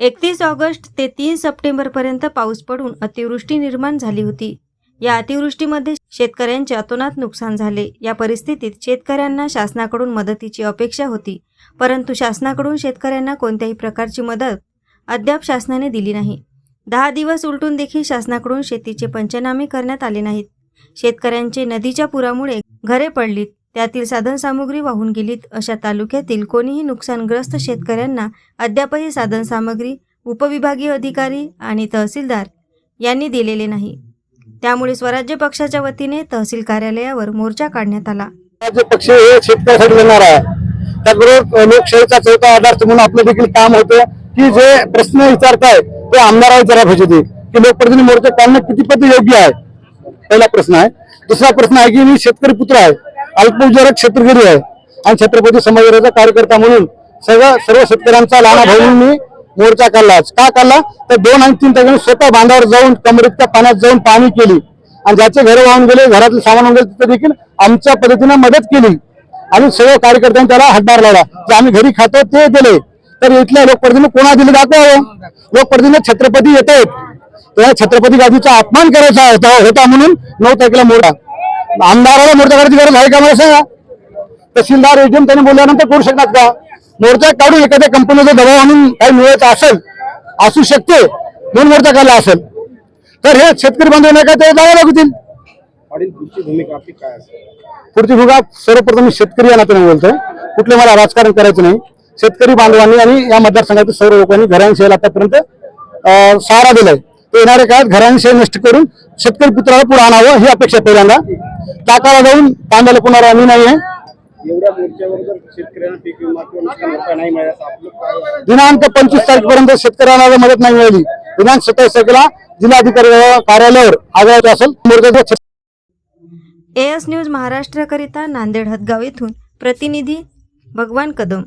एकतीस ऑगस्ट ते तीन सप्टेंबरपर्यंत पाऊस पडून अतिवृष्टी निर्माण झाली होती. या अतिवृष्टीमध्ये शेतकऱ्यांचे अतोनात नुकसान झाले. या परिस्थितीत शेतकऱ्यांना शासनाकडून मदतीची अपेक्षा होती. परंतु शासनाकडून शेतकऱ्यांना कोणत्याही प्रकारची मदत अद्याप शासनाने दिली नाही. दहा दिवस उलटून देखील शासनाकडून शेतीचे पंचनामे करण्यात आले नाहीत. शेतकऱ्यांचे नदीच्या पुरामुळे घरे पडलीत. त्यातील साधनसामुग्री वाहून गेलीत. अशा तालुक्यातील कोणीही नुकसानग्रस्त शेतकऱ्यांना अद्यापही साधनसामग्री उपविभागीय अधिकारी आणि तहसीलदार यांनी दिलेले नाही. त्यामुळे स्वराज्य पक्षाच्या वतीने तहसील कार्यालयावर मोर्चा काढण्यात आला. स्वराज्य पक्ष हे शेतकऱ्यासाठी लढणार आहे. त्याचबरोबर लोकशाहीचा चौथा आधार म्हणून आपलं देखील काम होतं. की जे प्रश्न विचारताय ते आमदारावर जरा पाहिजे की लोकप्रतिनिधी मोर्चा काढणं किती पती योग्य आहे? पहिला प्रश्न आहे. दुसरा प्रश्न आहे की मी शेतकरी पुत्र आहे. अल्पविचारक क्षेत्रगिरी आहे. आणि छत्रपती समाजाचा कार्यकर्ता म्हणून सगळं सर्व शेतकऱ्यांचा लहान भाऊ मी मोर्चा काढला का काढला? तर दोन आणि तीन तारखेने स्वतः बांधावर जाऊन कमरेच्या पाण्यात जाऊन पाणी केली. आणि ज्याचे घर वाहून गेले घरातले सामान वाहून गेले तिथे देखील आमच्या पद्धतीने मदत केली. आणि सर्व कार्यकर्त्यांनी त्याला हातभार लावला. जे आम्ही घरी खातो ते दिले. तर इथल्या लोकप्रतिनिधी कोणा दिले दाखवावं? लोकप्रतिनिधी छत्रपती येत आहेत. त्या छत्रपती गादीचा अपमान करायचा होता होता म्हणून नऊ तारखेला मोडा आमदाराला मोर्चा काढायची गरज आहे का मला सांगा? तहसीलदार एटीएम त्यांनी बोलल्यानंतर करू शकतात का? मोर्चा काढून एखाद्या कंपनीचा दबाव आणून काही मिळवायचं असेल असू शकते म्हणून मोर्चा काढला असेल तर हे शेतकरी बांधव नाही का ते जावं लागतील? पुढची भूमिका आपली काय पुढची भूमिका सर्वप्रथम मी शेतकरी या नात्याने बोलतोय. कुठले मला राजकारण करायचं नाही. शेतकरी बांधवांनी आणि या मतदारसंघातील सर्व लोकांनी घरांविषयी आतापर्यंत सहारा दिलाय. ते येणाऱ्या काळात घरांविषयी नष्ट करून शेतकरी पुत्राला पुढे आणावं ही अपेक्षा पहिल्यांदा. टाकाला जाऊन कांद्याला पुन्हा आम्ही नाहीये. एवढ्या मोर्चावर जर शेतकऱ्यांना पीक विमा किंवा नुकसान भरपाई नाही आपलं काय दिनांक पंचवीस तारखेपर्यंत शेतकऱ्यांना जर मदत नाही मिळाली. दिनांक सत्तावीस तारखेला जिल्हाधिकारी कार्यालयावर आगायचं असेल मोर्चाचं एएस न्यूज महाराष्ट्राकरिता नांदेड हदगाव येथून प्रतिनिधी भगवान कदम.